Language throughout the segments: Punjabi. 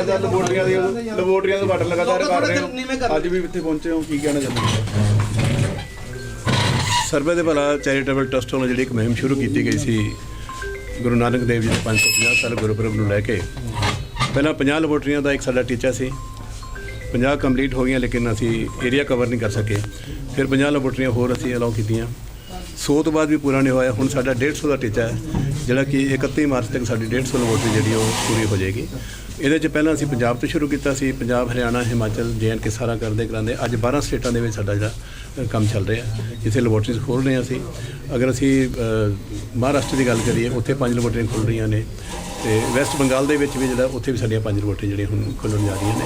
ਲਗਾਤਾਰ ਲੈਬੋਰਟਰੀਆਂ ਦੇ ਲੈਬੋਰਟਰੀਆਂ ਦੇ ਬਾਟਲ ਲਗਾਤਾਰ ਕਰ ਰਹੇ ਹੋ। ਅੱਜ ਵੀ ਇੱਥੇ ਪਹੁੰਚੇ ਹੋ ਕੀ ਕਹਿਣਾ ਚਾਹੁੰਦੇ ਹੋ ਸਰਵੇ ਦੇ ਭਲਾ ਚੈਰੀਟੇਬਲ ਟਰਸਟ ਵੱਲੋਂ ਜਿਹੜੀ ਇੱਕ ਮੁਹਿੰਮ ਸ਼ੁਰੂ ਕੀਤੀ ਗਈ ਸੀ ਗੁਰੂ ਨਾਨਕ ਦੇਵ ਜੀ ਦੇ 550 ਸਾਲ ਗੁਰਪੁਰਬ ਨੂੰ ਲੈ ਕੇ। ਪਹਿਲਾਂ 50 ਲੈਬੋਰਟਰੀਆਂ ਦਾ ਇੱਕ ਸਾਡਾ ਟੀਚਾ ਸੀ। 50 ਕੰਪਲੀਟ ਹੋ ਗਈਆਂ ਲੇਕਿਨ ਅਸੀਂ ਏਰੀਆ ਕਵਰ ਨਹੀਂ ਕਰ ਸਕੇ। ਫਿਰ 50 ਲੈਬੋਰਟਰੀਆਂ ਹੋਰ ਅਸੀਂ ਅਲਾਉ ਕੀਤੀਆਂ। 100 ਤੋਂ ਬਾਅਦ ਵੀ ਪੂਰਾ ਨਹੀਂ ਹੋਇਆ। ਹੁਣ ਸਾਡਾ 150 ਦਾ ਟੀਚਾ ਹੈ, ਜਿਹੜਾ ਕਿ 31 ਮਾਰਚ ਤੱਕ ਸਾਡੀ 150 ਲੈਬੋਰਟਰੀ ਜਿਹੜੀ ਉਹ ਪੂਰੀ ਹੋ ਜਾਏਗੀ। ਇਹਦੇ ਚ ਪਹਿਲਾਂ ਅਸੀਂ ਪੰਜਾਬ ਤੋਂ ਸ਼ੁਰੂ ਕੀਤਾ ਸੀ। ਪੰਜਾਬ, ਹਰਿਆਣਾ, ਹਿਮਾਚਲ ਕੇ ਸਾਰਾ ਕਰਦੇ ਕਰਾਂਦੇ। ਅੱਜ 12 ਸਟੇਟਾਂ ਦੇ ਵਿੱਚ ਸਾਡਾ ਜਿਹੜਾ ਕੰਮ ਚੱਲ ਰਿਹਾ ਜਿੱਥੇ ਲੈਬੋਰਟਰੀਜ਼ ਖੋਲ ਰਹੇ ਹਾਂ ਅਸੀਂ। ਅਗਰ ਅਸੀਂ ਮਹਾਰਾਸ਼ਟਰ ਦੀ ਗੱਲ ਕਰੀਏ, ਉੱਥੇ ਪੰਜ ਲੈਬੋਰਟਰੀਆਂ ਖੁੱਲ ਰਹੀਆਂ ਨੇ। ਤੇ ਵੈਸਟ ਬੰਗਾਲ ਦੇ ਵਿੱਚ ਵੀ ਜਿਹੜਾ ਉੱਥੇ ਵੀ ਸਾਡੀਆਂ ਪੰਜ ਲੈਬੋਰਟਰੀਆਂ ਜਿਹੜੀਆਂ ਹੁਣ ਖੁੱਲ੍ਹਣ ਜਾ ਰਹੀਆਂ ਨੇ।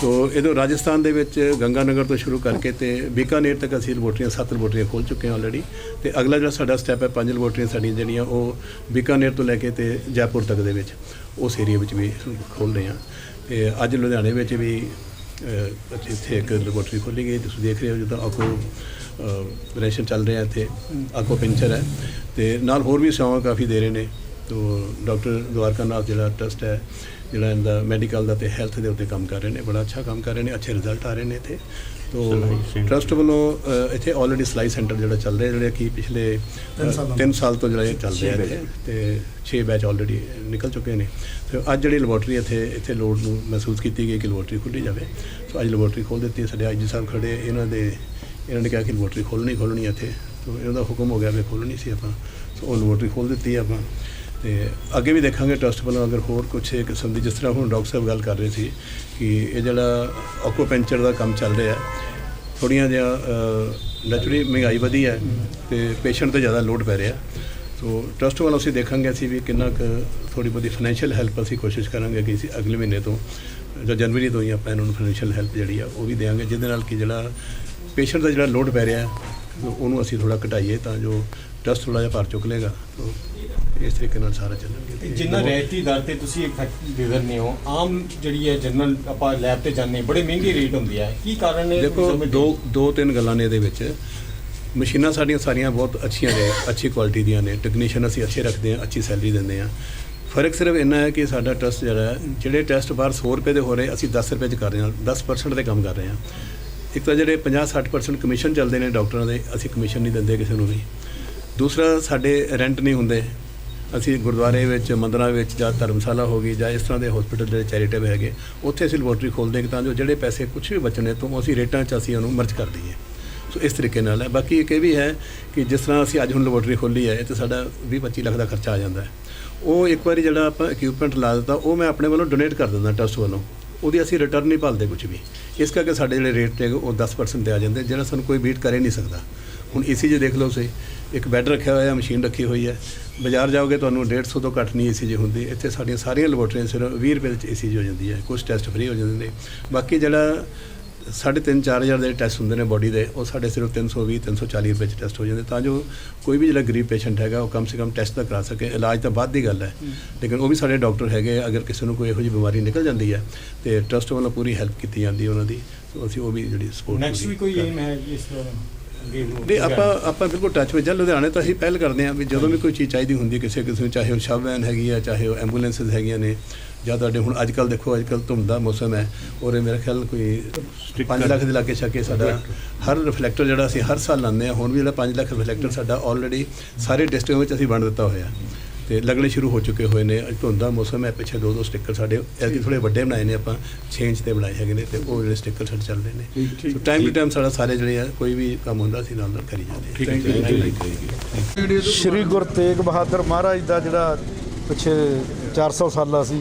ਸੋ ਇਹਦੋਂ ਰਾਜਸਥਾਨ ਦੇ ਵਿੱਚ ਗੰਗਾਨਗਰ ਤੋਂ ਸ਼ੁਰੂ ਕਰਕੇ ਤੇ ਬੀਕਾਨੇਰ ਤੱਕ ਅਸੀਂ ਲੈਬੋਰਟਰੀਆਂ ਸੱਤ ਲੈਬੋਰਟਰੀਆਂ ਖੋਲ ਚੁੱਕੇ ਹਾਂ ਆਲਰੇਡੀ ਤੇ ਅਗਲਾ ਜਿਹੜਾ ਸਾਡਾ ਸਟੈਪ ਹੈ ਪੰਜ ਲੈਬੋਰਟਰੀਆਂ ਸਾਡੀਆਂ ਜਿਹੜੀਆਂ ਉਹ ਬੀਕਾਨੇਰ ਤੋਂ ਲੈ ਕੇ ਤੇ ਜੈਪੁਰ ਤੱਕ ਦੇ ਵਿੱਚ ਉਸ ਏਰੀਆ ਵਿੱਚ ਵੀ ਖੋਲ ਰਹੇ ਹਾਂ। ਤੇ ਅੱਜ ਲੁਧਿਆਣੇ ਵਿੱਚ ਵੀ ਇੱਥੇ ਇੱਕ ਲੈਬੋਰਟਰੀ ਖੋਲ੍ਹੀ ਗਈ ਤੁਸੀਂ ਦੇਖ ਰਹੇ ਹੋ ਜਿੱਦਾਂ ਆਕੋ ਰੈਸ਼ਨ ਚੱਲ ਰਿਹਾ ਇੱਥੇ ਆਕੋ ਪਿੰਚਰ ਹੈ ਤੇ ਨਾਲ ਹੋਰ ਵੀ ਸੇਵਾਵਾਂ ਕਾਫੀ ਦੇ ਰਹੇ ਨੇ। ਤੋ ਡਾਕਟਰ ਦਵਾਰਕਾ ਨਾਥ ਜਿਹੜਾ ਟਰਸਟ ਹੈ ਜਿਹੜਾ ਇਹਦਾ ਮੈਡੀਕਲ ਦਾ ਤੇ ਹੈਲਥ ਦੇ ਉੱਤੇ ਕੰਮ ਕਰ ਰਹੇ ਨੇ ਬੜਾ ਅੱਛਾ ਕੰਮ ਕਰ ਰਹੇ ਨੇ ਅੱਛੇ ਰਿਜ਼ਲਟ ਆ ਰਹੇ ਨੇ ਇੱਥੇ। ਤੋ ਟਰਸਟ ਵੱਲੋਂ ਇੱਥੇ ਆਲਰੇਡੀ ਸਲਾਈ ਸੈਂਟਰ ਜਿਹੜਾ ਚੱਲ ਰਿਹਾ ਜਿਹੜਾ ਕਿ ਪਿਛਲੇ 3 ਸਾਲ ਤੋਂ। ਜਿਹੜਾ ਇਹ ਚੱਲ ਰਿਹਾ ਇੱਥੇ ਤੇ 6 ਬੈਚ ਆਲਰੇਡੀ ਨਿਕਲ ਚੁੱਕੇ ਨੇ। ਤੇ ਅੱਜ ਜਿਹੜੀ ਲੈਬੋਰਟਰੀ ਇੱਥੇ ਇੱਥੇ ਲੋਡ ਨੂੰ ਮਹਿਸੂਸ ਕੀਤੀ ਗਈ ਕਿ ਲੈਬੋਰਟਰੀ ਖੁੱਲੀ ਜਾਵੇ। ਸੋ ਅੱਜ ਲੈਬੋਰਟਰੀ ਖੋਲ ਦਿੱਤੀ ਹੈ। ਸਾਡੇ ਆਈਜੀ ਸਾਹਿਬ ਖੜੇ ਇਹਨਾਂ ਦੇ ਇਹਨਾਂ ਨੇ ਕਿਹਾ ਕਿ ਲੈਬੋਰਟਰੀ ਖੋਲਣੀ ਖੋਲਣੀ ਹੈ ਇੱਥੇ। ਤੋ ਇਹਨਾਂ ਦਾ ਹੁਕਮ ਹੋ ਗਿਆ ਵੀ ਖੋਲਣੀ ਸੀ ਆਪਾਂ। ਸੋ ਉਹ ਲੈਬੋਰਟਰੀ ਖੋਲ ਦਿੱਤੀ ਹੈ ਆਪਾਂ। ਤੇ ਅੱਗੇ ਵੀ ਦੇਖਾਂਗੇ ਟਰਸਟ ਵੱਲੋਂ ਅਗਰ ਹੋਰ ਕੁਛ ਇਹ ਕਿਸਮ ਦੀ ਜਿਸ ਤਰ੍ਹਾਂ ਹੁਣ ਡਾਕਟਰ ਸਾਹਿਬ ਗੱਲ ਕਰ ਰਹੇ ਸੀ ਕਿ ਇਹ ਜਿਹੜਾ ਆਕੂਪੈਂਚਰ ਦਾ ਕੰਮ ਚੱਲ ਰਿਹਾ ਥੋੜੀਆਂ ਜਿਹਾ ਨੈਚੁਰਲੀ ਮਹਿੰਗਾਈ ਵਧੀ ਹੈ ਤੇ ਪੇਸ਼ੈਂਟ ਤੇ ਜ਼ਿਆਦਾ ਲੋਡ ਪੈ ਰਿਹਾ। ਸੋ ਟਰਸਟ ਵੱਲੋਂ ਅਸੀਂ ਦੇਖਾਂਗੇ ਅਸੀਂ ਵੀ ਕਿੰਨਾ ਕੁ ਥੋੜੀ ਬਹੁਤੀ ਫਾਈਨੈਂਸ਼ੀਅਲ ਹੈਲਪ ਅਸੀਂ ਕੋਸ਼ਿਸ਼ ਕਰਾਂਗੇ ਕਿ ਅਸੀਂ ਅਗਲੇ ਮਹੀਨੇ ਤੋਂ, ਜਾਂ ਜਨਵਰੀ ਤੋਂ ਹੀ ਆਪਾਂ ਇਹਨਾਂ ਨੂੰ ਫਾਈਨੈਂਸ਼ੀਅਲ ਹੈਲਪ ਜਿਹੜੀ ਆ ਉਹ ਵੀ ਦੇਵਾਂਗੇ, ਜਿਹਦੇ ਨਾਲ ਕਿ ਜਿਹੜਾ ਪੇਸ਼ੈਂਟ ਦਾ ਜਿਹੜਾ ਲੋਡ ਪੈ ਰਿਹਾ ਉਹਨੂੰ ਅਸੀਂ ਥੋੜਾ ਘਟਾਈਏ ਤਾਂ ਜੋ ਟਰਸਟ ਥੋੜਾ ਜਿਹਾ ਭਾਰ ਚੁੱਕ ਲੇਗਾ ਇਸ ਤਰੀਕੇ ਨਾਲ ਸਾਰਾ ਚੱਲਣਗੇ ਜਿੰਨਾ ਰੈਇਤੀ ਦਰ ਤੇ ਤੁਸੀਂ ਇਫੈਕਟ ਦੇ ਦਿੰਦੇ ਹੋ ਆਮ ਜਿਹੜੀ ਹੈ ਜਨਰਲ ਆਪਾਂ ਲੈਬ ਤੇ ਜਾਂਦੇ ਬੜੇ ਮਹਿੰਗੀ ਰੇਟ ਹੁੰਦੀ ਹੈ। ਕੀ ਕਾਰਨ ਹੈ ਦੇਖੋ ਦੋ ਦੋ ਤਿੰਨ ਗੱਲਾਂ ਨੇ ਇਹਦੇ ਵਿੱਚ। ਮਸ਼ੀਨਾਂ ਸਾਡੀਆਂ ਸਾਰੀਆਂ ਬਹੁਤ ਅੱਛੀਆਂ ਨੇ ਅੱਛੀ ਕੁਆਲਿਟੀ ਦੀਆਂ ਨੇ। ਟੈਕਨੀਸ਼ੀਅਨ ਅਸੀਂ ਅੱਛੇ ਰੱਖਦੇ ਹਾਂ ਅੱਛੀ ਸੈਲਰੀ ਦਿੰਦੇ ਹਾਂ। ਫ਼ਰਕ ਸਿਰਫ ਇੰਨਾ ਹੈ ਕਿ ਸਾਡਾ ਟਰਸਟ ਜਿਹੜਾ ਹੈ, ਜਿਹੜੇ ਟੈਸਟ ਬਾਹਰ 100 ਰੁਪਏ ਦੇ ਹੋ ਰਹੇ ਅਸੀਂ 10 ਰੁਪਏ 'ਚ ਕਰ ਰਹੇ ਹਾਂ 10% ਦੇ ਕੰਮ ਕਰ ਰਹੇ ਹਾਂ। ਇੱਕ ਤਾਂ ਜਿਹੜੇ 50-60% ਕਮਿਸ਼ਨ ਚੱਲਦੇ ਨੇ ਡਾਕਟਰਾਂ ਦੇ ਅਸੀਂ ਕਮਿਸ਼ਨ ਨਹੀਂ ਦਿੰਦੇ ਕਿਸੇ ਨੂੰ ਵੀ। ਦੂਸਰਾ ਸਾਡੇ ਰੈਂਟ ਨਹੀਂ ਹੁੰਦੇ। ਅਸੀਂ ਗੁਰਦੁਆਰੇ ਵਿੱਚ, ਮੰਦਰਾਂ ਵਿੱਚ ਜਾਂ ਧਰਮਸ਼ਾਲਾ ਹੋ ਗਈ ਜਾਂ ਇਸ ਤਰ੍ਹਾਂ ਦੇ ਹਸਪੀਟਲ ਜਿਹੜੇ ਚੈਰੀਟੇਬਲ ਹੈਗੇ, ਉੱਥੇ ਅਸੀਂ ਲੈਬੋਰਟਰੀ ਖੋਲ੍ਹਦੇ ਹਾਂ ਤਾਂ ਜੋ ਜਿਹੜੇ ਪੈਸੇ ਕੁਝ ਵੀ ਬਚਣੇ, ਤੋਂ ਅਸੀਂ ਰੇਟਾਂ 'ਚ ਅਸੀਂ ਉਹਨੂੰ ਮਰਜ ਕਰ ਦਈਏ। ਸੋ ਇਸ ਤਰੀਕੇ ਨਾਲ ਹੈ। ਬਾਕੀ ਇੱਕ ਇਹ ਵੀ ਹੈ ਕਿ ਜਿਸ ਤਰ੍ਹਾਂ ਅਸੀਂ ਅੱਜ ਹੁਣ ਲੈਬੋਰਟਰੀ ਖੋਲ੍ਹੀ ਹੈ ਇਹ ਤੇ ਸਾਡਾ 20-25 ਲੱਖ ਦਾ ਖਰਚਾ ਆ ਜਾਂਦਾ ਹੈ। ਉਹ ਇੱਕ ਵਾਰੀ ਜਿਹੜਾ ਆਪਾਂ ਇਕਵਿਪਮੈਂਟ ਲਾ ਦਿੱਤਾ, ਉਹ ਮੈਂ ਆਪਣੇ ਵੱਲੋਂ ਡੋਨੇਟ ਕਰ ਦਿੰਦਾ ਟਰਸਟ ਵੱਲੋਂ। ਉਹਦੀ ਅਸੀਂ ਰਿਟਰਨ ਨਹੀਂ ਭਾਲਦੇ ਕੁਝ ਵੀ। ਇਸ ਕਰਕੇ ਸਾਡੇ ਜਿਹੜੇ ਰੇਟ ਨੇ ਉਹ 10% ਤੇ ਆ ਜਾਂਦੇ, ਜਿਹੜਾ ਸਾਨੂੰ ਕੋਈ ਬੀਟ ਕਰੇ ਨਹੀਂ ਸਕਦਾ। ਹੁਣ ਏਸੀ ਦੇਖ ਲਓ ਤੁਸੀਂ। ਇੱਕ ਬੈੱਡ ਰੱਖਿਆ ਹੋਇਆ ਮਸ਼ੀਨ ਰੱਖੀ ਹੋਈ ਹੈ। ਬਾਜ਼ਾਰ ਜਾਓਗੇ ਤੁਹਾਨੂੰ 150 ਤੋਂ ਘੱਟ ਨਹੀਂ ਏਸੀ ਹੁੰਦੀ। ਇੱਥੇ ਸਾਡੀਆਂ ਸਾਰੀਆਂ ਲੈਬੋਰਟਰੀਆਂ ਸਿਰਫ 20 ਰੁਪਏ ਵਿੱਚ ਏਸੀ ਹੋ ਜਾਂਦੀ ਹੈ। ਕੁਝ ਟੈਸਟ ਫ੍ਰੀ ਹੋ ਜਾਂਦੇ ਨੇ। ਬਾਕੀ ਜਿਹੜਾ ਸਾਢੇ ਤਿੰਨ ਚਾਰ ਹਜ਼ਾਰ ਦੇ ਟੈਸਟ ਹੁੰਦੇ ਨੇ ਬੋਡੀ ਦੇ ਉਹ ਸਾਡੇ ਸਿਰਫ 320 340 ਰੁਪਏ ਚ ਟੈਸਟ ਹੋ ਜਾਂਦੇ। ਤਾਂ ਜੋ ਕੋਈ ਵੀ ਜਿਹੜਾ ਗਰੀਬ ਪੇਸ਼ੈਂਟ ਹੈਗਾ ਉਹ ਕਮ ਸੇ ਕਮ ਟੈਸਟ ਤਾਂ ਕਰਾ ਸਕੇ। ਇਲਾਜ ਤਾਂ ਬਾਅਦ ਦੀ ਗੱਲ ਹੈ। ਲੇਕਿਨ ਉਹ ਵੀ ਸਾਡੇ ਡਾਕਟਰ ਹੈਗੇ ਅਗਰ ਕਿਸੇ ਨੂੰ ਕੋਈ ਇਹੋ ਜਿਹੀ ਬਿਮਾਰੀ ਨਿਕਲ ਜਾਂਦੀ ਹੈ ਤੇ ਟਰਸਟ ਵੱਲੋਂ ਪੂਰੀ ਹੈਲਪ ਕੀਤੀ ਜਾਂਦੀ ਹੈ ਉਹਨਾਂ ਦੀ। ਸੋ ਅਸੀਂ ਉਹ ਵੀ ਜਿਹੜੀ ਸਪੋਰਟ ਨੈਕਸਟ ਵੀ ਕੋਈ ਏਮ ਹੈ। ਇਸ ਤਰ੍ਹਾਂ? ਨਹੀਂ ਆਪਾਂ ਆਪਾਂ ਬਿਲਕੁਲ ਟੱਚ ਵਿੱਚ ਆ ਲੁਧਿਆਣੇ ਤਾਂ ਅਸੀਂ ਪਹਿਲ ਕਰਦੇ ਹਾਂ ਵੀ ਜਦੋਂ ਵੀ ਕੋਈ ਚੀਜ਼ ਚਾਹੀਦੀ ਹੁੰਦੀ ਕਿਸੇ ਕਿਸੇ ਨੂੰ ਚਾਹੇ ਉਹ ਸ਼ਵ ਵੈਨ ਹੈਗੀ ਆ ਚਾਹੇ ਉਹ ਐਂਬੂਲੈਂਸਸ ਹੈਗੀਆਂ ਨੇ ਜਾਂ ਤੁਹਾਡੇ ਹੁਣ ਅੱਜ ਕੱਲ ਦੇਖੋ ਅੱਜ ਕੱਲ ਧੁੰਦ ਦਾ ਮੌਸਮ ਹੈ ਔਰ ਮੇਰੇ ਖਿਆਲ ਕੋਈ 5 ਲੱਖ ਦੇ ਲਾਗੇ ਛਾਕੇ ਸਾਡਾ ਹਰ ਰਿਫਲੈਕਟਰ ਜਿਹੜਾ ਅਸੀਂ ਹਰ ਸਾਲ ਲਾਉਂਦੇ ਹਾਂ ਹੁਣ ਵੀ ਜਿਹੜਾ 5 ਲੱਖ ਰਿਫਲੈਕਟਰ ਸਾਡਾ ਆਲਰੇਡੀ ਸਾਰੇ ਡਿਸਟ੍ਰਿਕਟ ਵਿੱਚ ਅਸੀਂ ਵੰਡ ਦਿੱਤਾ ਹੋਇਆ। ਤੇ ਲੱਗਣੇ ਸ਼ੁਰੂ ਹੋ ਚੁੱਕੇ ਹੋਏ ਨੇ। ਅੱਜ ਧੁੰਦ ਦਾ ਮੌਸਮ ਹੈ। ਪਿੱਛੇ ਦੋ ਦੋ ਸਟicker ਸਾਡੇ ਐਲਕੀ ਥੋੜੇ ਵੱਡੇ ਬਣਾਏ ਨੇ ਆਪਾਂ 6 ਇੰਚ ਤੇ ਬਣਾਏ ਹੈਗੇ ਨੇ ਤੇ ਉਹ ਜਿਹੜੇ ਸਟicker ਸਾਡੇ ਚੱਲ ਰਹੇ ਨੇ ਸੋ ਟਾਈਮ ਟੂ ਟਾਈਮ ਸਾਡਾ ਸਾਰੇ ਜਿਹੜੇ ਆ ਕੋਈ ਵੀ ਕੰਮ ਹੁੰਦਾ ਸੀ ਨਾਲ ਨਾਲ ਕਰੀ ਜਾਂਦੇ ਹਾਂ। ਸ਼੍ਰੀ ਗੁਰੂ ਤੇਗ ਬਹਾਦਰ ਮਹਾਰਾਜ ਦਾ ਜਿਹੜਾ ਪਿੱਛੇ 400 ਸਾਲਾ ਸੀ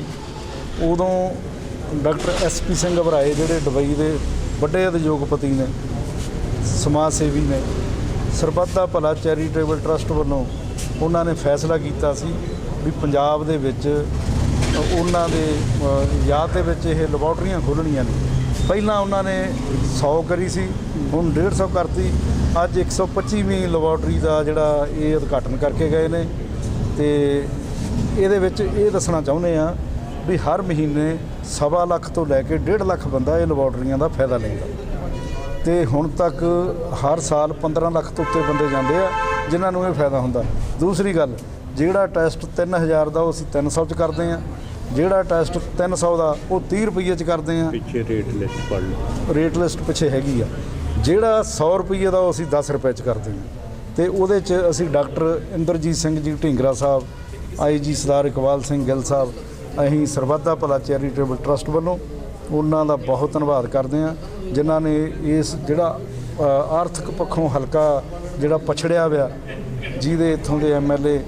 ਉਦੋਂ ਡਾਕਟਰ ਐਸਪੀ ਸਿੰਘ ਘਬਰਾਏ ਜਿਹੜੇ ਦੁਬਈ ਦੇ ਵੱਡੇ ਉਦਯੋਗਪਤੀ ਨੇ ਸਮਾਜ ਸੇਵੀ ਨੇ ਸਰਬੱਤ ਦਾ ਭਲਾ ਚੈਰੀਟੇਬਲ ਟਰਸਟ ਵੱਲੋਂ ਉਹਨਾਂ ਨੇ ਫੈਸਲਾ ਕੀਤਾ ਸੀ ਵੀ ਪੰਜਾਬ ਦੇ ਵਿੱਚ, ਉਹਨਾਂ ਦੇ ਯਾਦ ਦੇ ਵਿੱਚ ਇਹ ਲੈਬੋਰਟਰੀਆਂ ਖੋਲ੍ਹਣੀਆਂ ਨੇ। ਪਹਿਲਾਂ ਉਹਨਾਂ ਨੇ 100 ਕਰੀ ਸੀ, ਹੁਣ 150 ਕਰਤੀ। ਅੱਜ 125ਵੀਂ ਲੈਬੋਰਟਰੀ ਦਾ ਜਿਹੜਾ ਇਹ ਉਦਘਾਟਨ ਕਰਕੇ ਗਏ ਨੇ। ਤੇ ਇਹਦੇ ਵਿੱਚ ਇਹ ਦੱਸਣਾ ਚਾਹੁੰਦੇ ਆ ਵੀ ਹਰ ਮਹੀਨੇ ਸਵਾ ਲੱਖ ਤੋਂ ਲੈ ਕੇ 1.5 ਲੱਖ ਬੰਦਾ ਇਹ ਲੈਬੋਰਟਰੀਆਂ ਦਾ ਫਾਇਦਾ ਲੈਂਦਾ। ਤੇ ਹੁਣ ਤੱਕ ਹਰ ਸਾਲ 15 ਲੱਖ ਤੋਂ ਉੱਤੇ ਬੰਦੇ ਜਾਂਦੇ ਆ। ਜਿਨ੍ਹਾਂ ਨੂੰ ਇਹ ਫਾਇਦਾ ਹੁੰਦਾ। ਦੂਸਰੀ ਗੱਲ ਜਿਹੜਾ ਟੈਸਟ 3000 ਦਾ ਉਹ ਅਸੀਂ 300 ਚ ਕਰਦੇ ਆ ਜਿਹੜਾ ਟੈਸਟ 300 ਦਾ ਉਹ 30 ਰੁਪਏ ਚ ਕਰਦੇ ਆ ਪਿੱਛੇ ਰੇਟ ਲਿਸਟ ਪੜ ਲਓ। ਰੇਟ ਲਿਸਟ ਪਿੱਛੇ ਹੈਗੀ ਆ। ਜਿਹੜਾ 100 ਰੁਪਏ ਦਾ ਉਹ ਅਸੀਂ 10 ਰੁਪਏ ਚ ਕਰਦੇ ਹਾਂ। ਤੇ ਉਹਦੇ ਚ ਅਸੀਂ ਡਾਕਟਰ ਇੰਦਰਜੀਤ ਸਿੰਘ ਜੀ ਢਿੰਗਰਾ ਸਾਹਿਬ ਆਈਜੀ ਸਰਦਾਰ ਇਕਬਾਲ ਸਿੰਘ ਗਿੱਲ ਸਾਹਿਬ ਅਸੀਂ ਸਰਬੱਤਾ ਭਲਾ ਚੈਰੀਟੇਬਲ ਟਰਸਟ ਵੱਲੋਂ ਉਹਨਾਂ ਦਾ ਬਹੁਤ ਧੰਨਵਾਦ ਕਰਦੇ ਹਾਂ ਜਿਨ੍ਹਾਂ ਨੇ ਇਸ ਜਿਹੜਾ ਆਰਥਿਕ ਪੱਖੋਂ ਹਲਕਾ ਜਿਹੜਾ ਪਛੜਿਆ ਹੋਇਆ, ਜਿਹਦੇ ਇੱਥੋਂ ਦੇ ਐਮਐਲਏ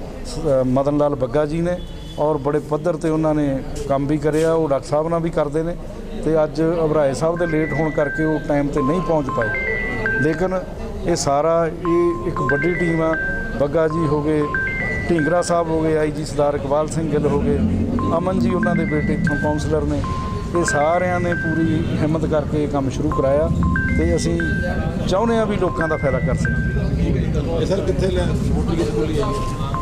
ਮਦਨ ਲਾਲ ਬੱਗਾ ਜੀ ਨੇ ਔਰ ਬੜੇ ਪੱਧਰ ਤੇ ਉਹਨਾਂ ਨੇ ਕੰਮ ਵੀ ਕਰਿਆ, ਉਹ ਡਾਕਟਰ ਸਾਹਿਬ ਨਾਲ ਵੀ ਕਰਦੇ ਨੇ ਤੇ ਅੱਜ ਅਬਰਾਏ ਸਾਹਿਬ ਦੇ ਲੇਟ ਹੋਣ ਕਰਕੇ ਉਹ ਟਾਈਮ ਤੇ ਨਹੀਂ ਪਹੁੰਚ ਪਾਏ। ਲੇਕਿਨ ਇਹ ਸਾਰਾ, ਇਹ ਇੱਕ ਵੱਡੀ ਟੀਮ ਆ, ਬੱਗਾ ਜੀ ਹੋ ਗਏ, ਢਿੰਗਰਾ ਸਾਹਿਬ ਹੋ ਗਏ ਆਈਜੀ ਸਰਦਾਰ ਇਕਬਾਲ ਸਿੰਘ ਗਿੱਲ ਹੋ ਗਏ, ਅਮਨ ਜੀ ਉਹਨਾਂ ਦੇ ਬੇਟੇ ਇੱਥੋਂ ਕਾਉਂਸਲਰ ਨੇ ਇਹ ਸਾਰਿਆਂ ਨੇ ਪੂਰੀ ਹਿੰਮਤ ਕਰਕੇ ਇਹ ਕੰਮ ਸ਼ੁਰੂ ਕਰਾਇਆ ਤੇ ਅਸੀਂ ਚਾਹੁੰਦੇ ਆ ਵੀ ਲੋਕਾਂ ਦਾ ਫਾਇਦਾ ਕਰ ਸਕੀਏ। ਇਹ ਸਰ ਕਿੱਥੇ ਲੈ ਮੋਟੀ ਕਿੱਥੇ ਖੋਲੀ ਹੈ?